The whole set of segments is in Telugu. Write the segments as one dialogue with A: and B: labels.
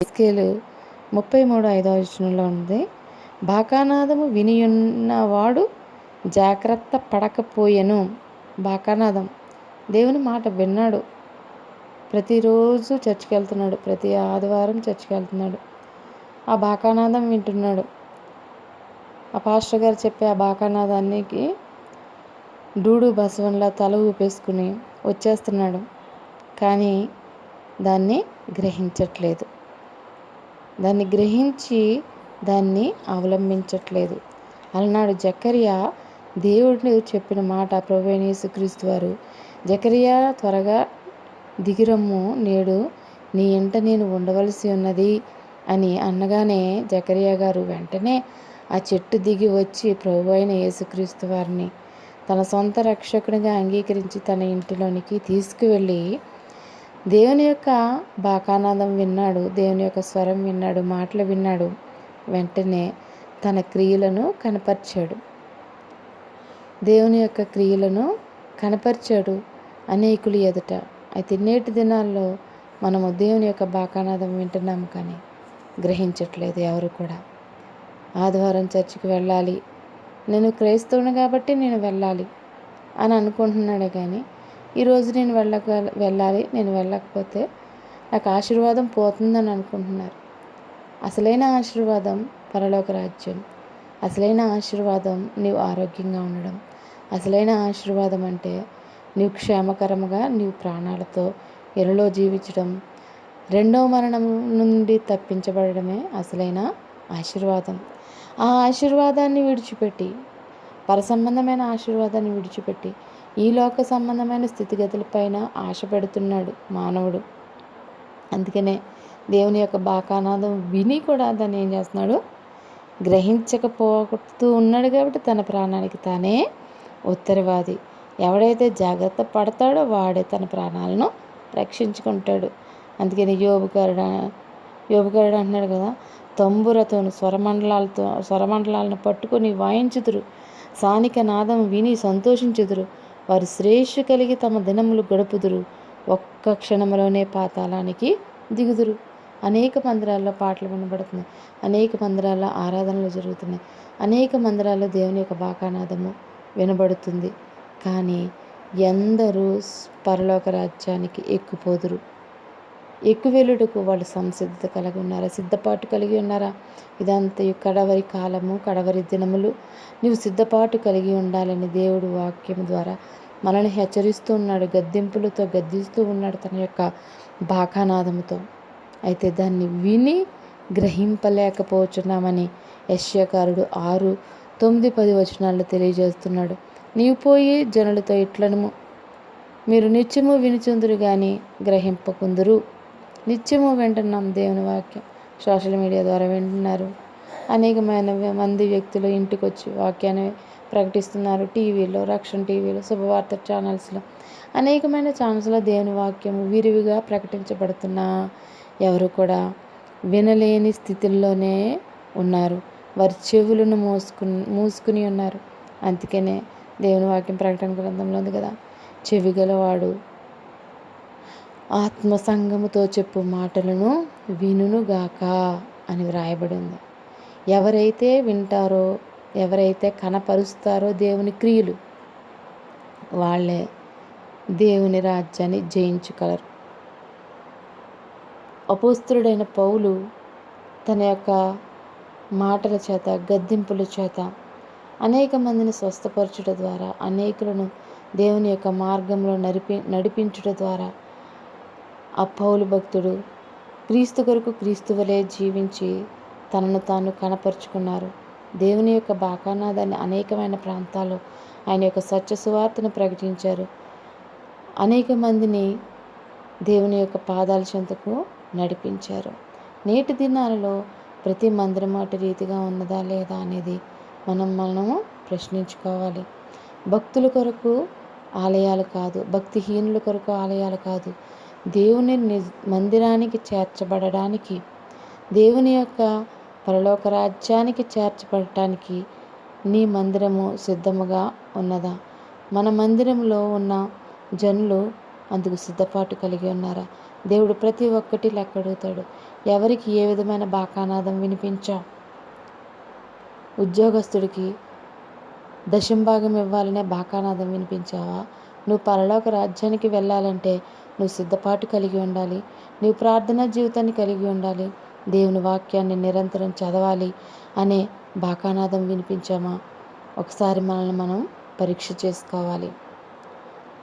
A: స్కేలు ముప్పై మూడు ఐదవ వచనంలో ఉంది. బాకానాదము వినియున్నవాడు జాగ్రత్త పడకపోయెను. బాకానాదం. దేవుని మాట విన్నాడు. ప్రతిరోజు చర్చికి వెళ్తున్నాడు ప్రతి ఆదివారం చర్చికి వెళ్తున్నాడు ఆ బాకానాదం వింటున్నాడు. ఆ పాస్టర్ గారు చెప్పే ఆ బాకానాదానికి డూడు బసవన్లా తల ఊపేసుకుని వచ్చేస్తున్నాడు. కానీ దాన్ని గ్రహించట్లేదు. దాన్ని గ్రహించి దాన్ని అవలంబించట్లేదు. అలనాడు జకరియా దేవుడు చెప్పిన మాట ప్రభు క్రీస్తు వారు జకరియా త్వరగా దిగిరమ్ము నేడు నీ ఇంట నేను ఉండవలసి ఉన్నది అని అనగానే జకరియా గారు వెంటనే ఆ చెట్టు దిగి వచ్చి ప్రభు అయిన యేసుక్రీస్తు వారిని తన సొంత రక్షకునిగా అంగీకరించి తన ఇంటిలోనికి తీసుకువెళ్ళి దేవుని యొక్క బాకానాదం విన్నాడు దేవుని యొక్క స్వరం విన్నాడు మాటలు విన్నాడు. వెంటనే తన క్రియలను కనపరిచాడు. దేవుని యొక్క క్రియలను కనపరిచాడు అనేకులు ఎదుట. అయితే నేటి దినాల్లో మనము దేవుని యొక్క బాకానాదం వింటున్నాము కానీ గ్రహించట్లేదు ఎవరు కూడా. ఆదివారం చర్చికి వెళ్ళాలి. నేను క్రైస్తవుని కాబట్టి నేను వెళ్ళాలి అని అనుకుంటున్నాడే కానీ ఈరోజు నేను వెళ్ళక వెళ్ళాలి నేను వెళ్ళకపోతే నాకు ఆశీర్వాదం పోతుందని అనుకుంటున్నారు. అసలైన ఆశీర్వాదం పరలోక రాజ్యం. అసలైన ఆశీర్వాదం నీవు ఆరోగ్యంగా ఉండడం. అసలైన ఆశీర్వాదం అంటే నీవు క్షేమకరముగా నీవు ప్రాణాలతో ఎరలో జీవించడం. రెండో మరణం నుండి తప్పించబడమే అసలైన ఆశీర్వాదం. ఆ ఆశీర్వాదాన్ని విడిచిపెట్టి పరసంబంధమైన ఆశీర్వాదాన్ని విడిచిపెట్టి ఈ లోక సంబంధమైన స్థితిగతులపైన ఆశ పెడుతున్నాడు మానవుడు. అందుకనే దేవుని యొక్క బాకానాదం విని కూడా దాన్ని ఏం చేస్తున్నాడు? గ్రహించకపోతూ ఉన్నాడు కాబట్టి తన ప్రాణానికి తానే ఉత్తరవాది. ఎవడైతే జాగ్రత్త పడతాడో వాడే తన ప్రాణాలను రక్షించుకుంటాడు. అందుకని యోబుకారుడు యోబుకారుడు అంటున్నాడు కదా తంబురతో స్వరమండలాలతో స్వరమండలాలను పట్టుకొని వాయించుతురు సానిక నాదం విని సంతోషించుదురు. వారు శ్రేష్ఠు కలిగి తమ దినములు గడుపుదురు. ఒక్క క్షణంలోనే పాతాళానికి దిగుదురు. అనేక మందిరాల్లో పాటలు వినబడుతున్నాయి అనేక మందిరాల్లో ఆరాధనలు జరుగుతున్నాయి. అనేక మందిరాల్లో దేవుని యొక్క బాకానాదము వినబడుతుంది. కానీ ఎందరూ పరలోక రాజ్యానికి ఎక్కుపోదురు. ఎక్కువెలుడుకు వాళ్ళు సంసిద్ధత కలిగి ఉన్నారా? సిద్ధపాటు కలిగి ఉన్నారా? ఇదంతా కడవరి కాలము కడవరి దినములు. నీవు సిద్ధపాటు కలిగి ఉండాలని దేవుడు వాక్యం ద్వారా మనల్ని హెచ్చరిస్తూ ఉన్నాడు గద్దింపులతో గద్దిస్తూ ఉన్నాడు తన యొక్క బాకానాదముతో. అయితే దాన్ని విని గ్రహింపలేకపోతున్నామని యశ్యకారుడు ఆరు తొమ్మిది పది వచనాల్లో తెలియజేస్తున్నాడు. నీవు పోయి జనులతో ఇట్లను మీరు నిత్యము వినిచుందురు కానీ గ్రహింపకుందురు. నిత్యము వింటున్నాం దేవుని వాక్యం. సోషల్ మీడియా ద్వారా వింటున్నారు. అనేకమైన మంది వ్యక్తులు ఇంటికి వచ్చి వాక్యాన్ని ప్రకటిస్తున్నారు. టీవీలో రక్షణ టీవీలో శుభవార్త ఛానల్స్లో. అనేకమైన ఛానల్స్లో దేవుని వాక్యం విరివిగా ప్రకటించబడుతున్నా ఎవరు కూడా వినలేని స్థితిలోనే ఉన్నారు. వారి చెవులను మోసుకుని మూసుకుని ఉన్నారు. అందుకనే దేవుని వాక్యం ప్రకటన గ్రంథంలో ఉంది కదా. చెవి గలవాడు ఆత్మ సంగముతో చెప్పు మాటలను వినుగాక అని వ్రాయబడి ఉంది ఎవరైతే వింటారో ఎవరైతే కనపరుస్తారో దేవుని క్రియలు వాళ్ళే దేవుని రాజ్యాన్ని జయించగలరు. అపోస్తుడైన పౌలు తన యొక్క మాటల చేత గద్దింపుల చేత అనేక మందిని స్వస్థపరచుట ద్వారా అనేకులను దేవుని యొక్క మార్గంలో నడిపి నడిపించుట ద్వారా అప్పౌలు భక్తుడు క్రీస్తు కొరకు క్రీస్తు వలె జీవించి తనను తాను కనపరుచుకున్నారు. దేవుని యొక్క బాకానాదాన్ని అనేకమైన ప్రాంతాల్లో ఆయన యొక్క సత్య సువార్తను ప్రకటించారు. అనేక మందిని దేవుని యొక్క పాదాల చెంతకు నడిపించారు. నేటి దినాలలో ప్రతి మందిరం అటు రీతిగా ఉన్నదా లేదా అనేది మనం మనము ప్రశ్నించుకోవాలి. భక్తుల కొరకు ఆలయాలు కాదు భక్తిహీనుల కొరకు ఆలయాలు కాదు దేవుని మందిరానికి చేర్చబడడానికి దేవుని యొక్క పరలోక రాజ్యానికి చేర్చబడటానికి నీ మందిరము సిద్ధముగా ఉన్నదా? మన మందిరంలో ఉన్న జనులు అందుకు సిద్ధపాటు కలిగి ఉన్నారా? దేవుడు ప్రతి ఒక్కటి లెక్కడుగుతాడు ఎవరికి ఏ విధమైన బాకానాదం వినిపించావు ఉద్యోగస్తుడికి దశంభాగం ఇవ్వాలనే బాకానాదం వినిపించావా? నువ్వు పరలోక రాజ్యానికి వెళ్ళాలంటే నువ్వు సిద్ధపాటు కలిగి ఉండాలి. నువ్వు ప్రార్థనా జీవితాన్ని కలిగి ఉండాలి. దేవుని వాక్యాన్ని నిరంతరం చదవాలి అనే బాకానాదం వినిపించామా? ఒకసారి మనల్ని మనం పరీక్ష చేసుకోవాలి.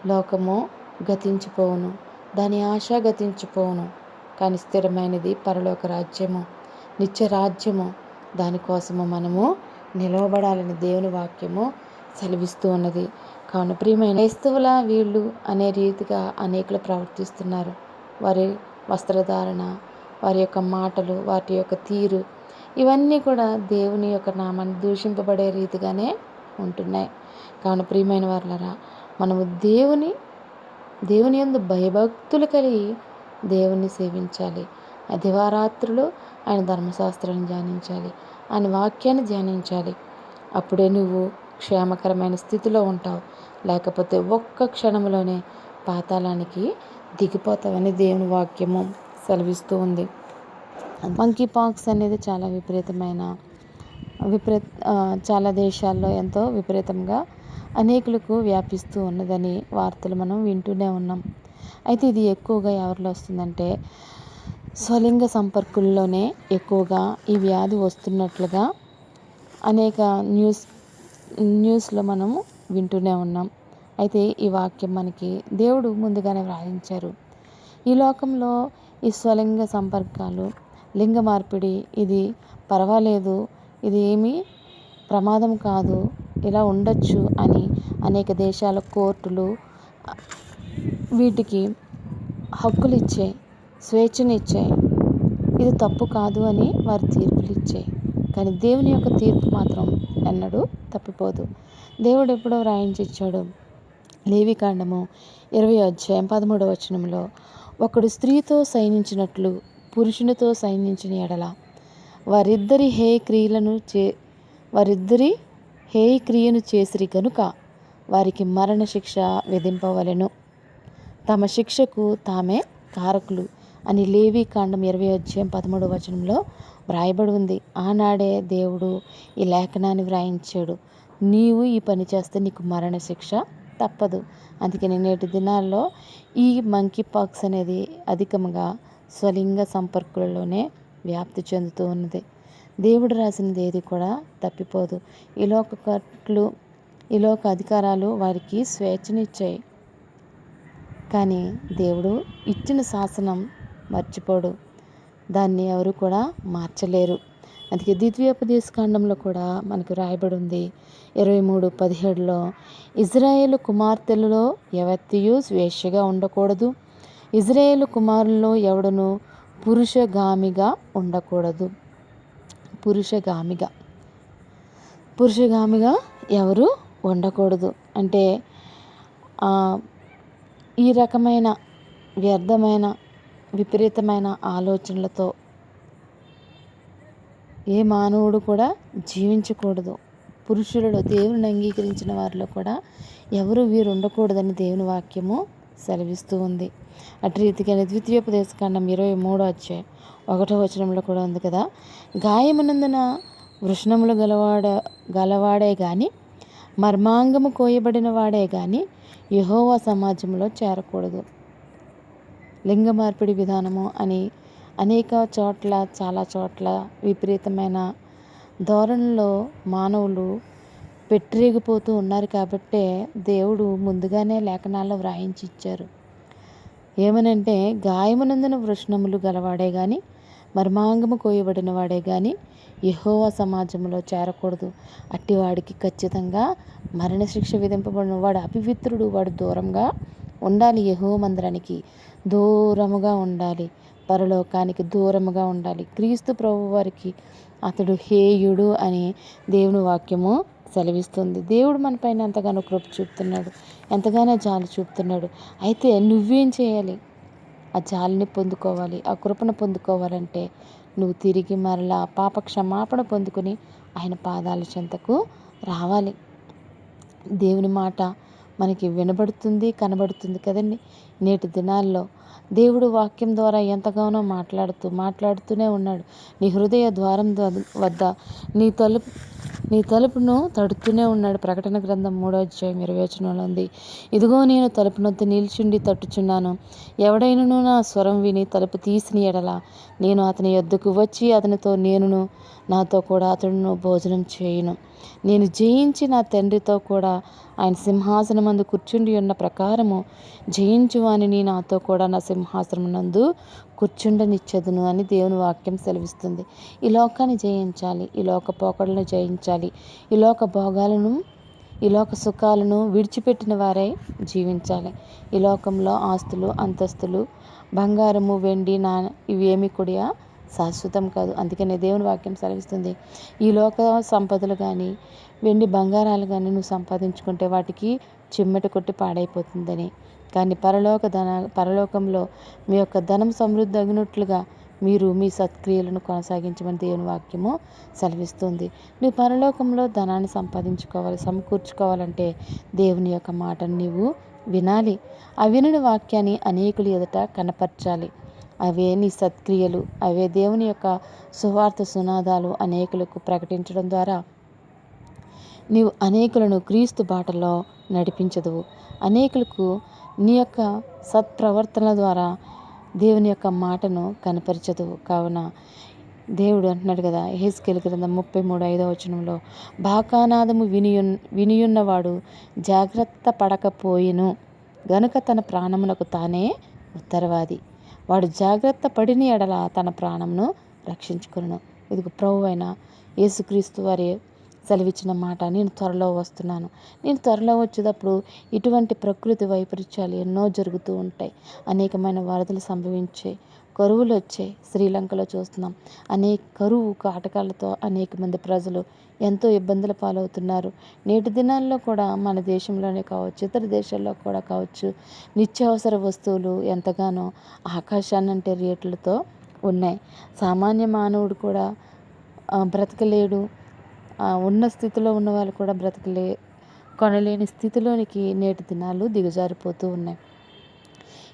A: లోకము గతించిపోవును. దాని ఆశ గతించిపోవును. కానీ స్థిరమైనది పరలోక రాజ్యము నిత్య రాజ్యము. దానికోసము మనము నిలవబడాలని దేవుని వాక్యము సెలవిస్తూ ఉన్నది. కావున ప్రియమైన క్రైస్తవుల వీళ్ళు అనే రీతిగా అనేకులు ప్రవర్తిస్తున్నారు. వారి వస్త్రధారణ వారి యొక్క మాటలు వాటి యొక్క తీరు ఇవన్నీ కూడా దేవుని యొక్క నామాన్ని దూషింపబడే రీతిగానే ఉంటున్నాయి. కావున ప్రియమైన వారులరా మనము దేవుని దేవుని యందు భయభక్తులు కలిగి దేవుని సేవించాలి. అధివారాత్రులు ఆయన ధర్మశాస్త్రాన్ని ధ్యానించాలి. ఆయన వాక్యాన్ని ధ్యానించాలి. అప్పుడే నువ్వు క్షేమకరమైన స్థితిలో ఉంటావు. లేకపోతే ఒక్క క్షణంలోనే పాతాళానికి దిగిపోతావని దేవుని వాక్యము సెలవిస్తూ ఉంది. మంకీ పాక్స్ అనేది చాలా విపరీతమైన విపరీత చాలా దేశాల్లో ఎంతో విపరీతంగా అనేకులకు వ్యాపిస్తూ ఉన్నదని వార్తలు మనం వింటూనే ఉన్నాం. అయితే ఇది ఎక్కువగా ఎవరిలో వస్తుందంటే స్వలింగ సంపర్కుల్లోనే ఎక్కువగా ఈ వ్యాధి వస్తున్నట్లుగా అనేక న్యూస్ న్యూస్లో మనము వింటూనే ఉన్నాం. అయితే ఈ వాక్యం మనకి దేవుడు ముందుగానే వ్రాయించారు. ఈ లోకంలో ఈ స్వలింగ సంపర్కాలు లింగ మార్పిడి ఇది పర్వాలేదు ఇది ఏమీ ప్రమాదం కాదు ఇలా ఉండొచ్చు అని అనేక దేశాల కోర్టులు వీటికి హక్కులు ఇచ్చాయి స్వేచ్ఛను ఇచ్చాయి ఇది తప్పు కాదు అని వారి తీర్పులు ఇచ్చాయి కానీ దేవుని యొక్క తీర్పు మాత్రం ఎన్నడూ తప్పిపోదు. దేవుడు ఎప్పుడో రాయించిచ్చాడు లేవికాండము ఇరవై అధ్యాయం పదమూడవ వచనంలో ఒకడు స్త్రీతో సైనించినట్లు పురుషునితో సైనించిన ఎడల. వారిద్దరి హే క్రియలను చే వారిద్దరి హే క్రియను చేసిరి కనుక వారికి మరణ శిక్ష విధింపవలెను. తమ శిక్షకు తామే కారకులు. అని లేవి కాండం ఇరవై అధ్యాయం పదమూడు వచనంలో వ్రాయబడి ఉంది. ఆనాడే దేవుడు ఈ లేఖనాన్ని వ్రాయించాడు. నీవు ఈ పని చేస్తే నీకు మరణ శిక్ష తప్పదు. అందుకని నేటి దినాల్లో ఈ మంకీ పాక్స్ అనేది అధికంగా స్వలింగ సంపర్కులలోనే వ్యాప్తి చెందుతూ ఉన్నది. దేవుడు రాసినది ఏది కూడా తప్పిపోదు. ఈ లోక కట్లు ఈ లోక అధికారాలు వారికి స్వేచ్ఛనిచ్చాయి. కానీ దేవుడు ఇచ్చిన శాసనం మర్చిపోడు. దాన్ని ఎవరు కూడా మార్చలేరు. అందుకే ద్వితీయోపదేశకాండంలో కూడా మనకు రాయబడి ఉంది ఇరవై మూడు పదిహేడులో ఇజ్రాయేల్ కుమార్తెలలో ఎవత్తియు స్వేచ్ఛగా ఉండకూడదు. ఇజ్రాయేల్ కుమారుల్లో ఎవడను పురుషగామిగా ఉండకూడదు. పురుషగామిగా. పురుషగామిగా ఎవరు ఉండకూడదు. అంటే ఈ రకమైన వ్యర్థమైన విపరీతమైన ఆలోచనలతో ఏ మానవుడు కూడా జీవించకూడదు. పురుషులలో దేవుని అంగీకరించిన వారిలో కూడా ఎవరు వీరు ఉండకూడదని దేవుని వాక్యము సెలవిస్తూ ఉంది. అటు రీతిగానే ద్వితీయోపదేశకాండం ఇరవై మూడో అధ్యాయం ఒకటో వచనంలో కూడా ఉంది కదా గాయమునందున వృషణములు గలవాడ గలవాడే కానీ మర్మాంగము కోయబడిన వాడే కానీ యహోవా సమాజంలో చేరకూడదు. లింగ మార్పిడి విధానము అని అనేక చోట్ల చాలా చోట్ల విపరీతమైన ధోరణిలో మానవులు పెట్టిరేగిపోతూ ఉన్నారు కాబట్టే దేవుడు ముందుగానే లేఖనాల్లో వ్రాయించి ఇచ్చారు. ఏమనంటే గాయమునందున వృష్ణములు గలవాడే గాని మర్మాంగము కోయబడిన వాడే గాని యహోవా సమాజంలో చేరకూడదు. అట్టివాడికి ఖచ్చితంగా మరణశిక్ష విధింపబడిన వాడు అపవిత్రుడు వాడు దూరంగా ఉండాలి యహో మందిరానికి దూరముగా ఉండాలి. పరలోకానికి దూరముగా ఉండాలి. క్రీస్తు ప్రభు వారికి అతడు హేయుడు అని దేవుని వాక్యము సెలవిస్తుంది. దేవుడు మన పైన ఎంతగానో కృప చూపుతున్నాడు. ఎంతగానో జాలి చూపుతున్నాడు. అయితే నువ్వేం చేయాలి? ఆ జాలిని పొందుకోవాలి. ఆ కృపను పొందుకోవాలంటే నువ్వు తిరిగి మరలా పాప క్షమాపణ పొందుకుని ఆయన పాదాల చెంతకు రావాలి. దేవుని మాట మనకి వినబడుతుంది కనబడుతుంది కదండి. నేటి దినాల్లో దేవుడు వాక్యం ద్వారా ఎంతగానో మాట్లాడుతూ మాట్లాడుతూనే ఉన్నాడు. నీ హృదయ ద్వారం వద్ద నీ తలుపు నీ తలుపును తడుతూనే ఉన్నాడు. ప్రకటన గ్రంథం మూడో అధ్యాయం ఇరవై ఉంది. ఇదిగో నేను తలుపునొద్దు నిల్చుండి తట్టుచున్నాను. ఎవడైనను నా స్వరం విని తలుపు తీసిన ఎడల నేను అతని యొద్దకు వచ్చి అతనితో నేనును నాతో కూడా అతడును భోజనం చేయను. నేను జయించి నా తండ్రితో కూడా ఆయన సింహాసనం మందు కూర్చుండి ఉన్న ప్రకారము జయించువాని నాతో కూడా నా సింహాసనం నందు కూర్చుండనిచ్చేదును అని దేవుని వాక్యం సెలవిస్తుంది. ఈ లోకాన్ని జయించాలి ఈ లోక పోకడలను జయించాలి ఈ లోక భోగాలను ఈ లోక సుఖాలను విడిచిపెట్టిన వారే జీవించాలి. ఈ లోకంలో ఆస్తులు అంతస్తులు బంగారము వెండి నా ఇవేమి కూడా శాశ్వతం కాదు. అందుకనే దేవుని వాక్యం సెలవిస్తుంది ఈ లోక సంపదలు కానీ వెండి బంగారాలు కానీ నువ్వు సంపాదించుకుంటే వాటికి చిమ్మట కొట్టి పాడైపోతుందని. కానీ పరలోక ధన పరలోకంలో మీ యొక్క ధనం సమృద్ధి అగినట్లుగా మీరు మీ సత్క్రియలను కొనసాగించమని దేవుని వాక్యము సెలవిస్తుంది. నువ్వు పరలోకంలో ధనాన్ని సంపాదించుకోవాలి సమకూర్చుకోవాలంటే దేవుని యొక్క మాటను నీవు వినాలి. ఆ వినని వాక్యాన్ని అనేకులు ఎదుట కనపరచాలి. అవే నీ సత్క్రియలు అవే దేవుని యొక్క సువార్త సునాదాలు అనేకులకు ప్రకటించడం ద్వారా. నీవు అనేకులను క్రీస్తు బాటలో నడిపించదు అనేకులకు నీ యొక్క సత్ప్రవర్తన ద్వారా దేవుని యొక్క మాటను కనపరచదు కావున దేవుడు అంటున్నాడు కదా హేస్కెల్ గ్రంథం ముప్పై మూడు ఐదవ వచనంలో బాకానాదము వినియున్ వినియున్నవాడు జాగ్రత్త పడకపోయిను. గనుక తన ప్రాణమునకు తానే ఉత్తరవాది. వాడు జాగ్రత్త పడిన ఎడల తన ప్రాణంను రక్షించుకును ఇది ప్రభు అయిన యేసుక్రీస్తు వారి సెలవిచ్చిన మాట నేను త్వరలో వస్తున్నాను. నేను త్వరలో వచ్చేటప్పుడు ఇటువంటి ప్రకృతి వైపరీత్యాలు ఎన్నో జరుగుతూ ఉంటాయి. అనేకమైన వరదలు సంభవించే కరువులు వచ్చాయి శ్రీలంకలో చూస్తున్నాం. అనేక కరువు కాటకాలతో అనేక మంది ప్రజలు ఎంతో ఇబ్బందుల పాలవుతున్నారు. నేటి దినాల్లో కూడా మన దేశంలోనే కావచ్చు ఇతర దేశాల్లో కూడా కావచ్చు నిత్యావసర వస్తువులు ఎంతగానో ఆకాశాన్నంటే రేట్లతో ఉన్నాయి. సామాన్య మానవుడు కూడా బ్రతకలేడు. ఉన్న స్థితిలో ఉన్న వాళ్ళు కూడా బ్రతకలే కొనలేని స్థితిలోనికి నేటి దినాలు దిగజారిపోతూ ఉన్నాయి.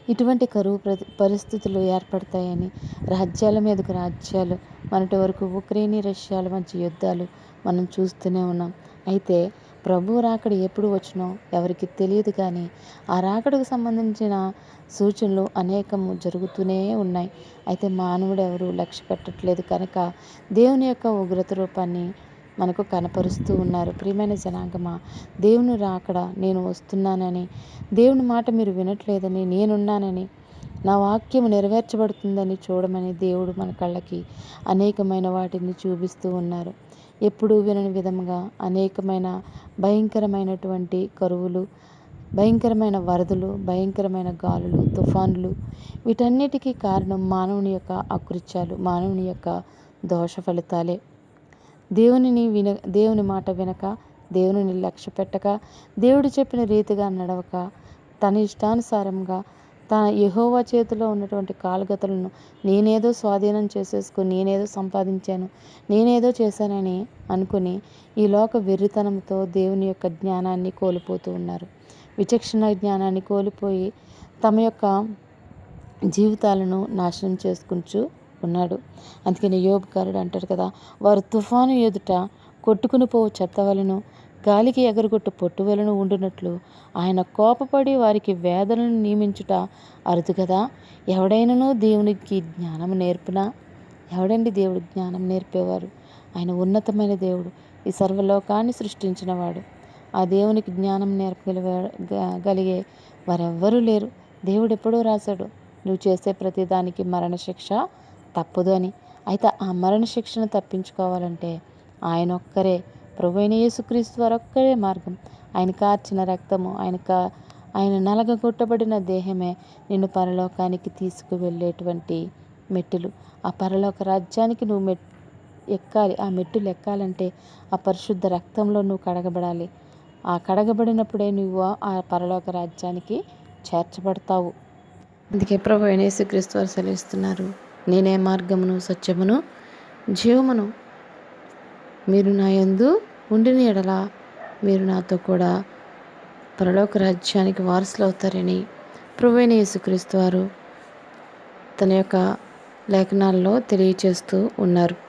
A: ఇటువంటి కరువు పరిస్థితులు ఏర్పడతాయని రాజ్యాల మీదకు రాజ్యాలు మనటి వరకు ఉక్రెయిన్ రష్యాల మధ్య యుద్ధాలు మనం చూస్తూనే ఉన్నాం. అయితే ప్రభు రాకడ ఎప్పుడు వచ్చినో ఎవరికి తెలియదు కానీ ఆ రాకడకు సంబంధించిన సూచనలు అనేకము జరుగుతూనే ఉన్నాయి. అయితే మానవుడు ఎవరు లక్ష్య పెట్టట్లేదు కనుక దేవుని యొక్క ఉగ్రత రూపాన్ని మనకు కనపరుస్తూ ఉన్నారు. ప్రియమైన జనాంగమా దేవుని రాకడ నేను వస్తున్నానని దేవుని మాట మీరు వినట్లేదని నేనున్నానని నా వాక్యం నెరవేర్చబడుతుందని చూడమని దేవుడు మన కళ్ళకి అనేకమైన వాటిని చూపిస్తూ ఉన్నారు. ఎప్పుడూ వినని విధంగా అనేకమైన భయంకరమైనటువంటి కరువులు భయంకరమైన వరదలు భయంకరమైన గాలులు తుఫానులు వీటన్నిటికీ కారణం మానవుని యొక్క అకృత్యాలు మానవుని యొక్క దోష ఫలితాలే. దేవునిని విన దేవుని మాట వినక దేవుని లక్ష్య పెట్టక దేవుడు చెప్పిన రీతిగా నడవక తన ఇష్టానుసారంగా తన యహోవా చేతిలో ఉన్నటువంటి కాలుగతులను నేనేదో స్వాధీనం చేసేసుకుని నేనేదో సంపాదించాను నేనేదో చేశానని అనుకుని ఈ లోక వెర్రితనంతో దేవుని యొక్క జ్ఞానాన్ని కోల్పోతూ ఉన్నారు. విచక్షణ జ్ఞానాన్ని కోల్పోయి తమ యొక్క జీవితాలను నాశనం చేసుకుంటూ ఉన్నాడు అందుకని యోబుకారుడు అంటాడు కదా వారు తుఫాను ఎదుట కొట్టుకుని పోవు చెత్తవలను గాలికి ఎగరగొట్టు పొట్టువలను ఉండునట్లు ఆయన కోపపడి వారికి వేదనను నియమించుట అరుదు కదా. ఎవడైనను దేవునికి జ్ఞానం నేర్పునా? ఎవడండి దేవుడు జ్ఞానం నేర్పేవారు? ఆయన ఉన్నతమైన దేవుడు ఈ సర్వలోకాన్ని సృష్టించినవాడు. ఆ దేవునికి జ్ఞానం నేర్పగలిగే వారెవ్వరూ లేరు. దేవుడు ఎప్పుడూ రాశాడు నువ్వు చేసే ప్రతిదానికి మరణశిక్ష తప్పదు అని. అయితే ఆ మరణ శిక్షను తప్పించుకోవాలంటే ఆయన ఒక్కరే ప్రభు అయిన యేసుక్రీస్తు వారు ఒక్కరే మార్గం. ఆయన కార్చిన రక్తము ఆయన కా ఆయన నలగగొట్టబడిన దేహమే నిన్ను పరలోకానికి తీసుకువెళ్ళేటువంటి మెట్టులు. ఆ పరలోక రాజ్యానికి నువ్వు మెట్ ఎక్కాలి. ఆ మెట్టులు ఎక్కాలంటే ఆ పరిశుద్ధ రక్తంలో నువ్వు కడగబడాలి. ఆ కడగబడినప్పుడే నువ్వు ఆ పరలోక రాజ్యానికి చేర్చబడతావు. అందుకే ప్రభు యేసుక్రీస్తు వారు సెలవిస్తున్నారు. నేనే మార్గమును సత్యమును జీవమును. మీరు నా యందు ఉండిన ఎడల మీరు నాతో కూడా పరలోక రాజ్యానికి వారసులు అవుతారని ప్రభువైన యేసుక్రీస్తు వారు తన యొక్క లేఖనాల్లో తెలియచేస్తూ ఉన్నారు.